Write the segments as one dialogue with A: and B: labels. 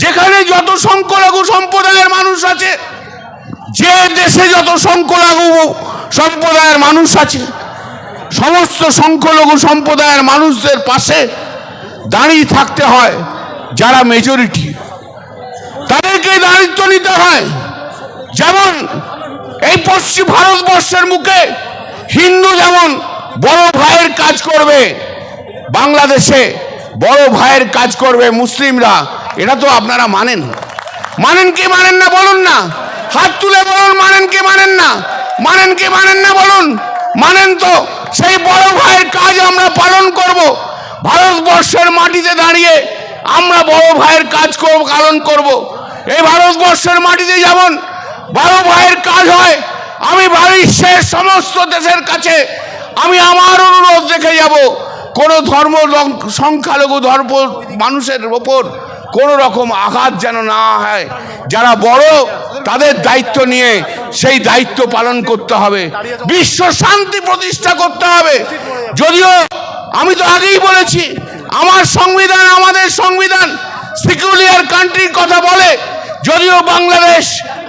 A: যেখানে যত সংখ্যালঘু সম্প্রদায়ের মানুষ আছে, যে দেশে যত সংখ্যালঘু সম্প্রদায়ের মানুষ আছে, সমস্ত সংখ্যালঘু সম্প্রদায়ের মানুষদের পাশে দাঁড়িয়ে থাকতে হয় যারা মেজরিটি তাদেরকে দায়িত্ব নিতে হয়। যেমন এই পশ্চিম ভারতবর্ষের মুখে হিন্দু যেমন বড় ভাইয়ের কাজ করবে, বাংলাদেশে বড় ভাইয়ের কাজ করবে মুসলিমরা এটা তো আপনারা মানেন। মানেন কি মানেন না বলুন না। হাত তুলে বলুন, মানেন কি মানেন না। মানেন কি মানেন না বলুন। মানেন তো সেই বড় ভাইয়ের কাজ আমরা পালন করব। ভারতবর্ষের মাটিতে দাঁড়িয়ে আমরা বড় ভাইয়ের কাজ করব পালন করব। এই ভারতবর্ষের মাটিতে যেমন বড় ভাইয়ের কাজ হয়, আমি বিশ্বের সমস্ত দেশের কাছে আমি আমার অনুরোধ রেখে যাব। কোনো ধর্ম সংখ্যালঘু ধর্ম মানুষের ওপর কোনো রকম আঘাত যেন না হয়। যারা বড়, তাদের দায়িত্ব নিয়ে সেই দায়িত্ব পালন করতে হবে। বিশ্ব শান্তি প্রতিষ্ঠা করতে হবে। যদিও আমি তো আগেই বলেছি, আমার সংবিধান আমাদের সংবিধান। সিকিউলিয়ার কান্ট্রির কথা বলে, যদিও বাংলাদেশ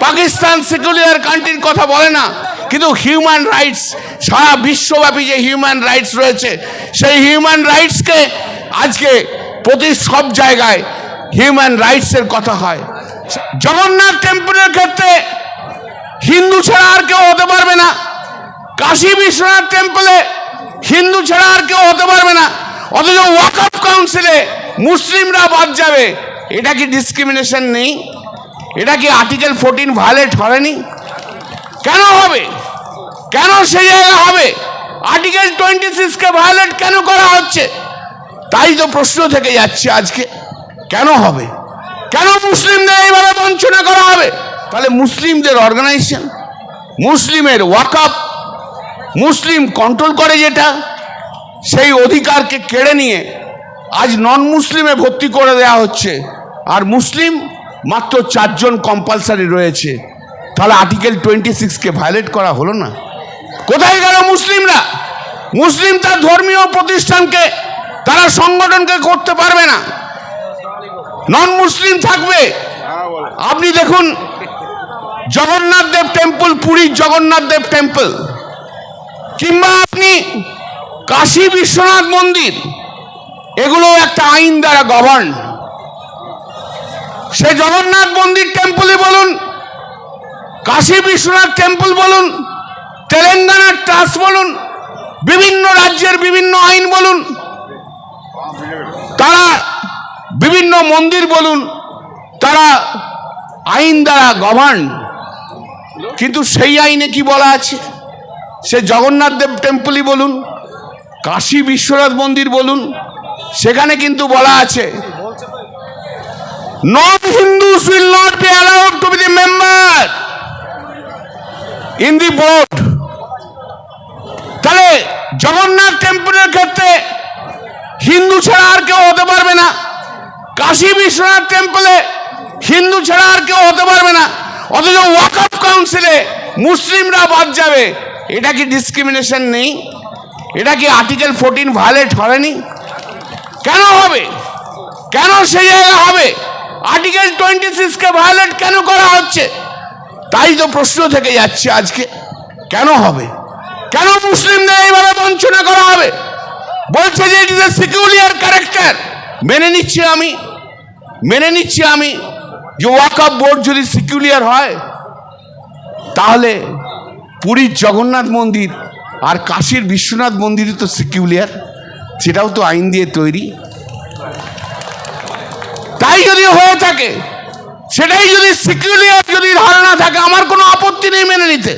A: পাকিস্তান সিকিউলিয়ার কান্ট্রির কথা বলে না, কিন্তু হিউম্যান রাইটস সারা বিশ্বব্যাপী যে হিউম্যান রাইটস রয়েছে, সেই হিউম্যান রাইটসকে আজকে প্রতি সব জায়গায় হিউম্যান রাইটসের কথা হয়। জগন্নাথ টেম্পলের ক্ষেত্রে হিন্দু ছাড়া আর কেউ হতে পারবে না। কাশী বিশ্বনাথ টেম্পলে হিন্দু ছাড়া আর কেউ হতে পারবে না। অথচ ওয়াকআপ কাউন্সিলে মুসলিমরা বাদ যাবে। এটা কি ডিসক্রিমিনেশন নেই? এটা কি আর্টিকেল ফোরটিন ভায়োলেট হয়নি কেন হবে? কেন সেই জায়গা হবে? আর্টিকেল টোয়েন্টি সিক্সকে ভায়োলেট কেন করা হচ্ছে? তাই তো প্রশ্ন থেকে যাচ্ছে আজকে। কেন হবে? কেন মুসলিমদের এইভাবে বঞ্চনা করা হবে? তাহলে মুসলিমদের অর্গানাইজেশন মুসলিমের ওয়াকআপ মুসলিম কন্ট্রোল করে যেটা, সেই অধিকারকে কেড়ে নিয়ে আজ নন মুসলিমে ভর্তি করে দেওয়া হচ্ছে। আর মুসলিম মাত্র চারজন কম্পালসারি রয়েছে। তাহলে আর্টিকেল টোয়েন্টি সিক্সকে ভায়োলেট করা হলো না? কোথায় গেল মুসলিমরা? মুসলিম তার ধর্মীয় প্রতিষ্ঠানকে, তারা সংগঠনকে করতে পারবে না। নন মুসলিম থাকবে। আপনি দেখুন, জগন্নাথ দেব টেম্পল পুরীর জগন্নাথ দেব টেম্পল কিংবা আপনি কাশী বিশ্বনাথ মন্দির এগুলো একটা আইন দ্বারা গভর্ন সে জগন্নাথ মন্দির টেম্পলে বলুন, কাশী বিশ্বনাথ টেম্পল বলুন তেলেঙ্গানার ট্রাস্ট বলুন, বিভিন্ন রাজ্যের বিভিন্ন আইন বলুন। তারা বিভিন্ন মন্দির বলুন, তারা আইন দ্বারা গভর্ন কিন্তু সেই আইনে কি বলা আছে? সে জগন্নাথ দেব টেম্পলই বলুন, কাশী বিশ্বনাথ মন্দির বলুন, সেখানে কিন্তু বলা আছে। Non Hindus will not be allowed to be the member in the board তাহলে জগন্নাথ টেম্পলের ক্ষেত্রে হিন্দু ছাড়া আর কেউ হতে পারবে না। কাশী বিশ্বনাথ টেম্পলে হিন্দু ছাড়া আর কেউ হতে পারবে না। অথচ ওয়াকআপ কাউন্সিলে মুসলিমরা বাদ যাবে। এটা কি ডিসক্রিমিনেশন নেই? এটা কি আর্টিকেল ফোরটিন ভায়োলেট হয়নি কেন হবে? কেন সেই জায়গা হবে? আর্টিকেল টোয়েন্টি সিক্সকে ভায়োলেট কেন করা হচ্ছে? তাই তো প্রশ্ন থেকে যাচ্ছে আজকে। কেন হবে? কেন মুসলিমদের এইভাবে বঞ্চনা করা হবে? বলছে যে ইট ইজ এ সিকিউলিয়ার ক্যারেক্টার মেনে নিচ্ছি আমি, মেনে নিচ্ছি আমি যে ওয়াকআপ বোর্ড যদি সিকিউলিয়ার হয়, তাহলে পুরীর জগন্নাথ মন্দির আর কাশীর বিশ্বনাথ মন্দিরই তো সিকিউলিয়ার সেটাও তো আইন দিয়ে তৈরি। তাই যদি হয়ে থাকে, সেটাই যদি সিকিউলিয়ার যদি ধারণা থাকে, আমার কোনো আপত্তি নেই মেনে নিতে।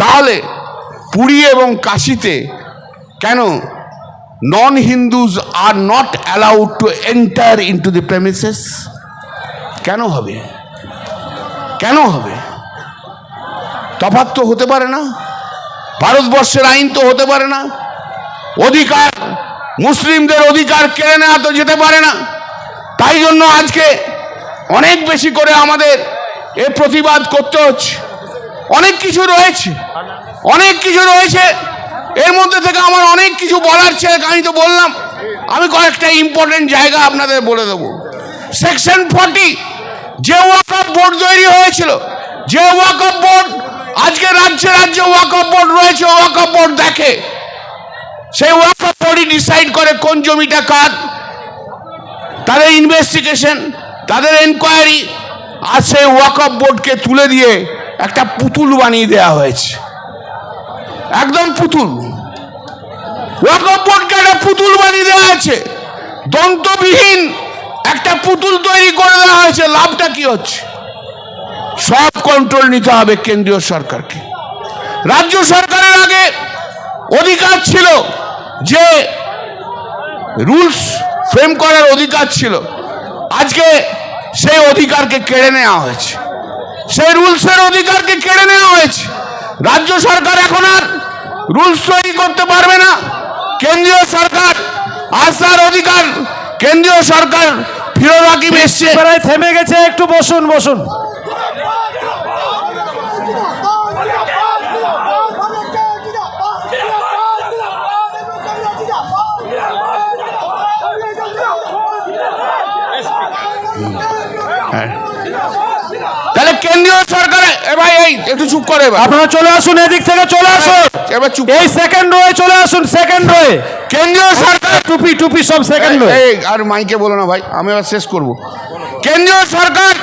A: তাহলে পুরী এবং কাশীতে কেন non Hindus are not allowed to enter into the premises কেন হবে? কেন হবে? তফাৎ তো হতে পারে না। ভারতবর্ষের আইন তো হতে পারে না। অধিকার, মুসলিমদের অধিকার কেড়ে নেওয়া তো যেতে পারে না। তাই জন্য আজকে অনেক বেশি করে আমাদের এ প্রতিবাদ করতে হচ্ছে। অনেক কিছু রয়েছে। অনেক কিছু রয়েছে। এর মধ্যে থেকে আমার অনেক কিছু বলার ছিল আমি তো বললাম। আমি কয়েকটা ইম্পর্টেন্ট জায়গা আপনাদের বলে দেবো। সেকশন ফর্টি যে ওয়াকফ বোর্ড তৈরি হয়েছিল, যে ওয়াকফ বোর্ড আজকে রাজ্যে রাজ্যে ওয়াকফ বোর্ড রয়েছে ওয়াকফ বোর্ড দেখে। সেই ওয়াকফ বোর্ডই ডিসাইড করে কোন জমিটা কার, তাদের ইনভেস্টিগেশন তাদের এনকোয়ারি আর সেই ওয়াকফ বোর্ডকে তুলে দিয়ে একটা পুতুল বানিয়ে দেওয়া হয়েছে। একদম পুতুল। একটা পুতুল বানিয়ে দেওয়া আছে দন্তবিহীন একটা পুতুল তৈরি করে দেওয়া হয়েছে। লাভটা কি হচ্ছে? সব কন্ট্রোল নিতে হবে কেন্দ্রীয় সরকারকে। রাজ্য সরকারের আগে অধিকার ছিল যে রুলস ফ্রেম করার অধিকার ছিল। আজকে সেই অধিকারকে কেড়ে নেওয়া হয়েছে। সেই রুলসের অধিকারকে কেড়ে নেওয়া হয়েছে। রাজ্য সরকার এখন আর রুলস তৈরি করতে পারবে না। কেন্দ্রীয় সরকার আসার অধিকার, কেন্দ্রীয় সরকার ফিরোজ হাকিম এসছে।
B: থেমে গেছে, একটু বসুন বসুন।
A: কেন্দ্রীয় সরকার। ভাই এই একটু চুপ করে এবার।
B: আপনারা চলে আসুন এদিক থেকে চলে আসুন।
A: এবার চুপ
B: এই সেকেন্ড রয়ে চলে আসুন সেকেন্ড রয়ে
A: কেন্দ্রীয় সরকার
B: টুপি টুপি সব সেকেন্ড রয়ে
A: এই আর মাইকে বলো না ভাই আমি এবার শেষ করব। কেন্দ্রীয় সরকার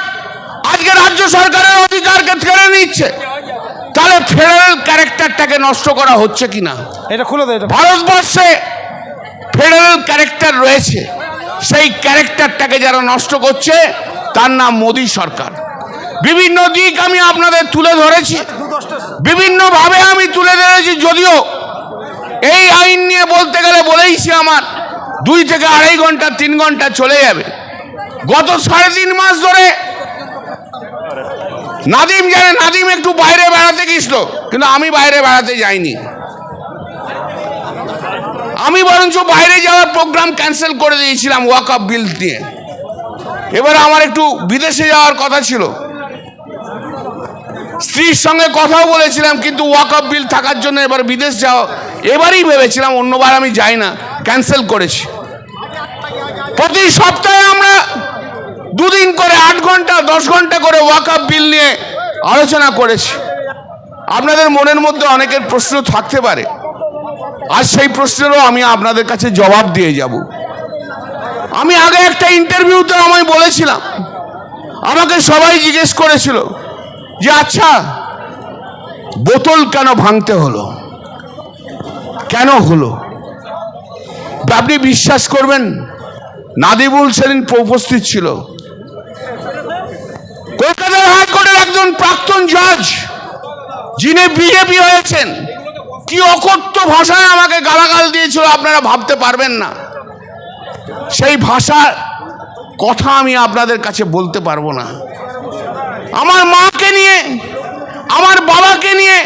A: আজকে রাজ্য সরকারের অধিকারকে ছেড়ে নিচ্ছে তাহলে ফেডারেল ক্যারেক্টারটাকে নষ্ট করা হচ্ছে কিনা?
B: এটা খুলে দে এটা
A: ভারতবর্ষে ফেডারেল ক্যারেক্টার রয়েছে। সেই ক্যারেক্টারটাকে যারা নষ্ট করছে তার নাম মোদী সরকার। বিভিন্ন দিক আমি আপনাদের তুলে ধরেছি। বিভিন্নভাবে আমি তুলে ধরেছি যদিও এই আইন নিয়ে বলতে গেলে বলেইছি আমার দুই থেকে আড়াই ঘণ্টা, তিন ঘণ্টা চলে যাবে। গত সাড়ে তিন মাস ধরে নাদিম জানে, নাদিম একটু বাইরে বেড়াতে গেছিল কিন্তু আমি বাইরে বেড়াতে যাইনি। আমি বরঞ্চ বাইরে যাওয়ার প্রোগ্রাম ক্যান্সেল করে দিয়েছিলাম ওয়াক আপ বিল নিয়ে এবার আমার একটু বিদেশে যাওয়ার কথা ছিল। স্ত্রীর সঙ্গে কথাও বলেছিলাম, কিন্তু ওয়াক আপ বিল থাকার জন্য এবার বিদেশ যাও এবারই ভেবেছিলাম অন্যবার আমি যাই না ক্যান্সেল করেছি। প্রতি সপ্তাহে আমরা দুদিন করে আট ঘণ্টা, দশ ঘণ্টা করে ওয়াক আপ বিল নিয়ে আলোচনা করেছি। আপনাদের মনের মধ্যে অনেকের প্রশ্ন থাকতে পারে, আর সেই প্রশ্নেরও আমি আপনাদের কাছে জবাব দিয়ে যাব। আমি আগে একটা ইন্টারভিউতে আমায় বলেছিলাম, আমাকে সবাই জিজ্ঞেস করেছিল যে আচ্ছা বোতল কেন ভাঙতে হলো? কেন হলো? আপনি বিশ্বাস করবেন? নাদিবুল সেদিন উপস্থিত ছিল। কলকাতার হাইকোর্টের একজন প্রাক্তন জজ যিনি বিজেপি হয়েছেন, কি অকথ্য ভাষায় আমাকে গালাগাল দিয়েছিল আপনারা ভাবতে পারবেন না। সেই ভাষার কথা আমি আপনাদের কাছে বলতে পারব না। আমার মাকে আমার বাবাকে নিয়ে,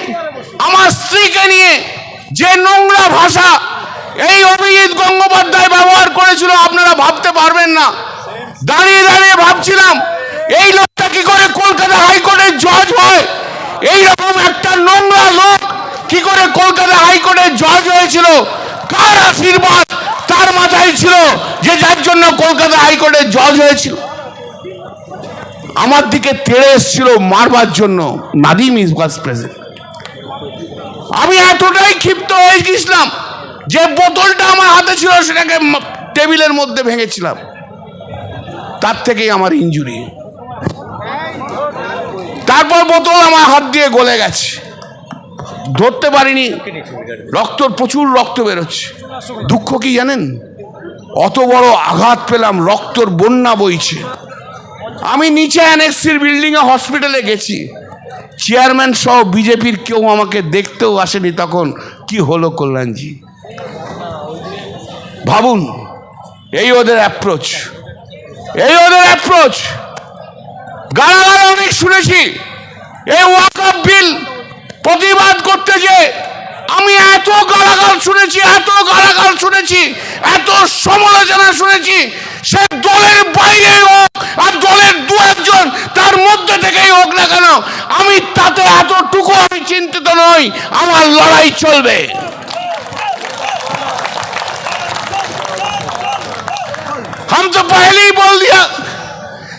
A: আমার স্ত্রীকে নিয়ে যে নোংরা ভাষা এই অভিজিৎ গঙ্গোপাধ্যায় ব্যবহার করেছিল, আপনারা ভাবতে পারবেন না। দাঁড়িয়ে দাঁড়িয়ে ভাবছিলাম, এই লোকটা কি করে কলকাতা হাইকোর্টের জজ হয়? এই রকম একটা নোংরা লোক কি করে কলকাতা হাইকোর্টের জজ হয়েছিল? কার আশীর্বাদ তার মাথায় ছিল যে যার জন্য কলকাতা হাইকোর্টের জজ হয়েছিল? আমার দিকে তেড়ে এসেছিল মারবার জন্য। নাদিম ইজ ওয়াজ প্রেজেন্ট আমি এতটাই ক্ষিপ্ত হয়ে গেছিলাম যে বোতলটা আমার হাতে ছিল, সেটাকে টেবিলের মধ্যে ভেঙেছিলাম। তার থেকেই আমার ইঞ্জুরি তারপর বোতল আমার হাত দিয়ে গলে গেছে। ধরতে পারিনি, রক্তর প্রচুর রক্ত বেরোচ্ছে। দুঃখ কি জানেন? অত বড় আঘাত পেলাম, রক্তর বন্যা বইছে। আমি নিচে অ্যানেক্সির বিল্ডিংয়ে হসপিটালে গেছি। চেয়ারম্যান সহ বিজেপির কেউ আমাকে দেখতেও আসেনি তখন। কি হলো কল্যাণজি? ভাবুন, এই ওদের অ্যাপ্রোচ এই ওদের অ্যাপ্রোচ গালাগাল অনেক শুনেছি। এই ওয়াকআপ বিল প্রতিবাদ করতে যে আমি এত গালাগাল শুনেছি, এত গালাগাল শুনেছি, এত সমালোচনা শুনেছি, সে দলের বাইরে আর দলের দু একজন তার মধ্যে থেকেই হোক না কেন আমি তাতে এতটুকু আমি চিন্তিত নই আমার লড়াই চলবে हम तो पहले ही बोल दिया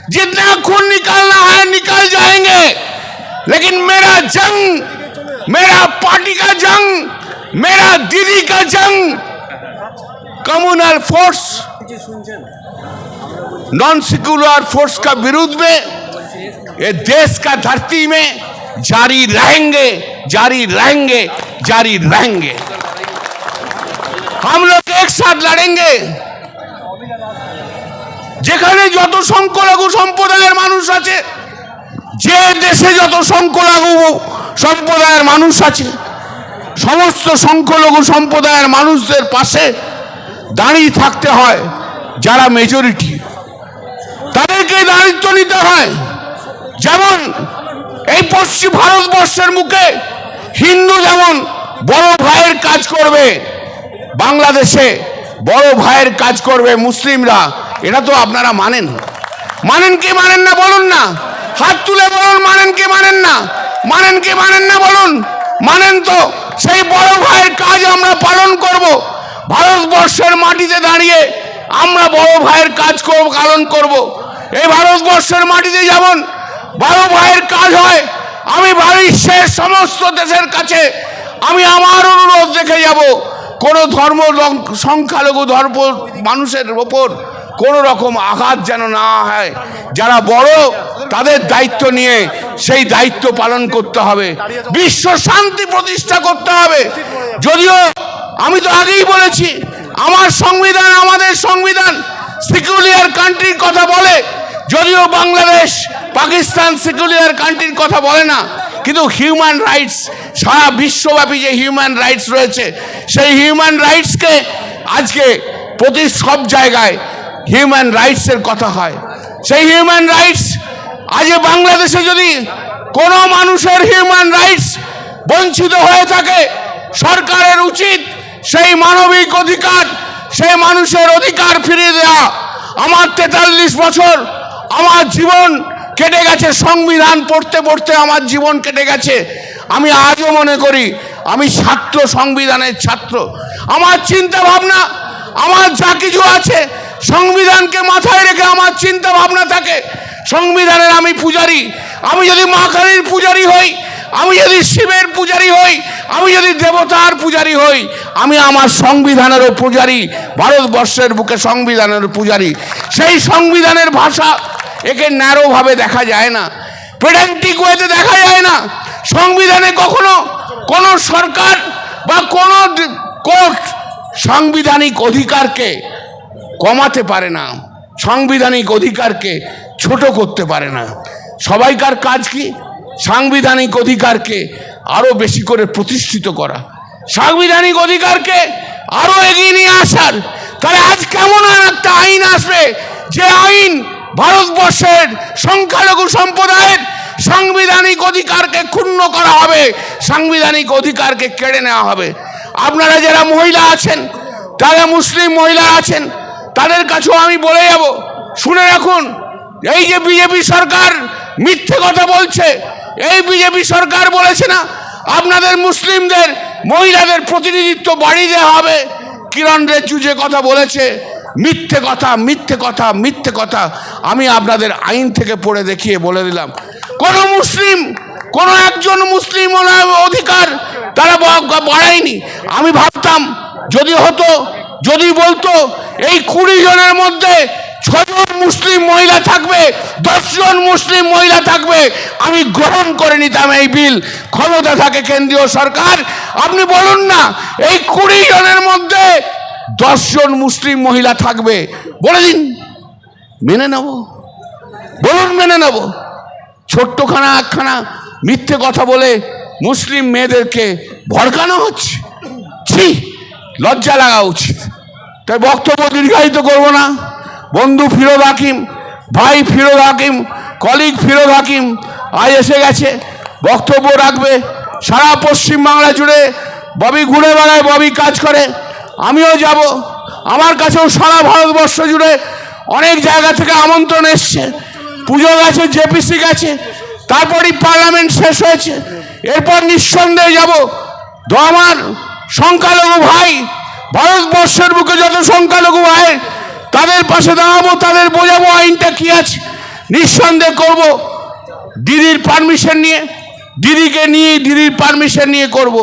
A: जितना खून निकालना है निकल जाएंगे लेकिन मेरा जंग मेरा पार्टी का जंग मेरा दीदी का जंग communal force non secular force का विरुद्ध में ये देश का धरती में जारी रहेंगे जारी रहेंगे जारी रहेंगे हम लोग एक साथ लड़ेंगे যেখানে যত সংখ্যালঘু সম্প্রদায়ের মানুষ আছে যে দেশে যত সংখ্যালঘু সম্প্রদায়ের মানুষ আছে সমস্ত সংখ্যালঘু সম্প্রদায়ের মানুষদের পাশে দাঁড়িয়ে থাকতে হয় যারা মেজরিটি তাদেরকে দায়িত্ব নিতে হয়। যেমন এই পশ্চিম ভারতবর্ষের মুখে হিন্দু যেমন বড় ভাইয়ের কাজ করবে, বাংলাদেশে বড় ভাইয়ের কাজ করবে মুসলিমরা, এটা তো আপনারা মানেন। মানেন কি মানেন না বলুন না। হাত তুলে বলুন, মানেন কি মানেন না। মানেন কি মানেন না বলুন। মানেন তো সেই বড় ভাইয়ের কাজ আমরা পালন করব। ভারতবর্ষের মাটিতে দাঁড়িয়ে আমরা বড় ভাইয়ের কাজ করব পালন করব। এই ভারতবর্ষের মাটিতে যেমন বড় ভাইয়ের কাজ হয়, আমি বিশ্বের সমস্ত দেশের কাছে, আমি আমার অনুরোধ রেখে যাব। কোনো ধর্ম সংখ্যালঘু ধর্ম মানুষের ওপর কোনো রকম আঘাত যেন না হয়। যারা বড়, তাদের দায়িত্ব নিয়ে সেই দায়িত্ব পালন করতে হবে। বিশ্ব শান্তি প্রতিষ্ঠা করতে হবে। যদিও আমি তো আগেই বলেছি আমার সংবিধান আমাদের সংবিধান। সিকিউলিয়ার কান্ট্রির কথা বলে, যদিও বাংলাদেশ পাকিস্তান সিকিউলিয়ার কান্ট্রির কথা বলে না, কিন্তু হিউম্যান রাইটস সারা বিশ্বব্যাপী যে হিউম্যান রাইটস রয়েছে, সেই হিউম্যান রাইটসকে আজকে প্রতি সব জায়গায় হিউম্যান রাইটসের কথা হয়। সেই হিউম্যান রাইটস আজ বাংলাদেশে যদি কোনো মানুষের হিউম্যান রাইটস বঞ্চিত হয়ে থাকে, সরকারের উচিত সেই মানবিক অধিকার, সেই মানুষের অধিকার ফিরিয়ে দেওয়া আমার তেতাল্লিশ বছর আমার জীবন কেটে গেছে, সংবিধান পড়তে পড়তে আমার জীবন কেটে গেছে। আমি আজও মনে করি, আমি ছাত্র সংবিধানের ছাত্র। আমার চিন্তা ভাবনা আমার যা কিছু আছে, সংবিধানকে মাথায় রেখে আমার চিন্তা ভাবনা থাকে। সংবিধানের আমি পূজারি। আমি যদি মা কালীর পূজারি হই, আমি যদি শিবের পূজারি হই, আমি যদি দেবতার পূজারি হই আমি আমার সংবিধানেরও পূজারি, ভারতবর্ষের বুকে সংবিধানের পূজারি। সেই সংবিধানের ভাষা একে ন্যারোভাবে দেখা যায় না পেডান্টিক ওয়েতে দেখা যায় না। সংবিধানে কখনো কোনো সরকার বা কোনো কোর্ট সাংবিধানিক অধিকারকে কমাতে পারে না, সাংবিধানিক অধিকারকে ছোট করতে পারে না। সবাইকার কাজ কি? সাংবিধানিক অধিকারকে আরও বেশি করে প্রতিষ্ঠিত করা। সাংবিধানিক অধিকারকে আরও এগিয়ে নিয়ে আসার। তাহলে আজ কেমন একটা আইন আসবে? যে আইন ভারতবর্ষের সংখ্যালঘু সম্প্রদায়ের সাংবিধানিক অধিকারকে ক্ষুণ্ণ করা হবে, সাংবিধানিক অধিকারকে কেড়ে নেওয়া হবে। আপনারা যারা মহিলা আছেন যারা মুসলিম মহিলা আছেন, তাদের কাছেও আমি বলে যাব, শুনে রাখুন, এই যে বিজেপি সরকার মিথ্যে কথা বলছে, এই বিজেপি সরকার বলেছে না, আপনাদের মুসলিমদের মহিলাদের প্রতিনিধিত্ব বাড়িয়ে দেওয়া হবে। কিরণ রেজু যে কথা বলেছে, মিথ্যে কথা মিথ্যে কথা মিথ্যে কথা আমি আপনাদের আইন থেকে পড়ে দেখিয়ে বলে দিলাম। কোন মুসলিম, কোন একজন মুসলিম অধিকার তারা বাড়ায়নি। আমি ভাবতাম, যদি হতো, যদি বলতো, এই কুড়ি জনের মধ্যে ছজন মুসলিম মহিলা থাকবে, দশজন মুসলিম মহিলা থাকবে। আমি গ্রহণ করে নিতাম এই বিল। ক্ষমতা থাকে কেন্দ্রীয় সরকার। আপনি বলুন না, এই কুড়ি জনের মধ্যে দশজন মুসলিম মহিলা থাকবে। বলে দিন, মেনে নেব। বলুন, মেনে নেব। ছোট্টখানা, একখানা মিথ্যে কথা বলে মুসলিম মেয়েদেরকে ভড়কানো হচ্ছে? ছি, লজ্জা লাগা উচিত। তাই বক্তব্য দীর্ঘায়িত করব না। বন্ধু ফিরোদ হাকিম, ভাই ফিরোদ হাকিম কলিগ ফিরোদ হাকিম, আজ এসে গেছে, বক্তব্য রাখবে সারা পশ্চিমবাংলা জুড়ে। ববি ঘুরে বেড়ায় ববি কাজ করে, আমিও যাব। আমার কাছেও সারা ভারতবর্ষ জুড়ে অনেক জায়গা থেকে আমন্ত্রণ এসছে। পুজো গেছে জেপিসি গেছে, তারপরই পার্লামেন্ট শেষ হয়েছে। এরপর নিঃসন্দেহে যাব। আমার সংখ্যালঘু ভাই, ভারতবর্ষের বুকে যত সংখ্যালঘু ভাই তাদের পাশে দাঁড়াবো, তাদের বোঝাবো আইনটা কি আছে। নিঃসন্দেহ করব, দিদির পারমিশন নিয়ে, দিদিকে নিয়ে, দিদির পারমিশন নিয়ে করব।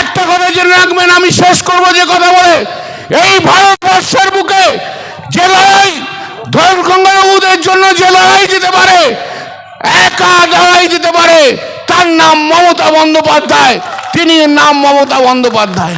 A: একটা কথা জেনে রাখবেন, আমি শেষ করব যে কথা বলে। এই ভারতবর্ষের বুকে যে লড়াই ধর্মগঙ্গাবুদের জন্য যে লড়াই দিতে পারে, একা লড়াই যেতে পারে, তার নাম মমতা বন্দ্যোপাধ্যায়। তিনি নাম মমতা বন্দ্যোপাধ্যায়।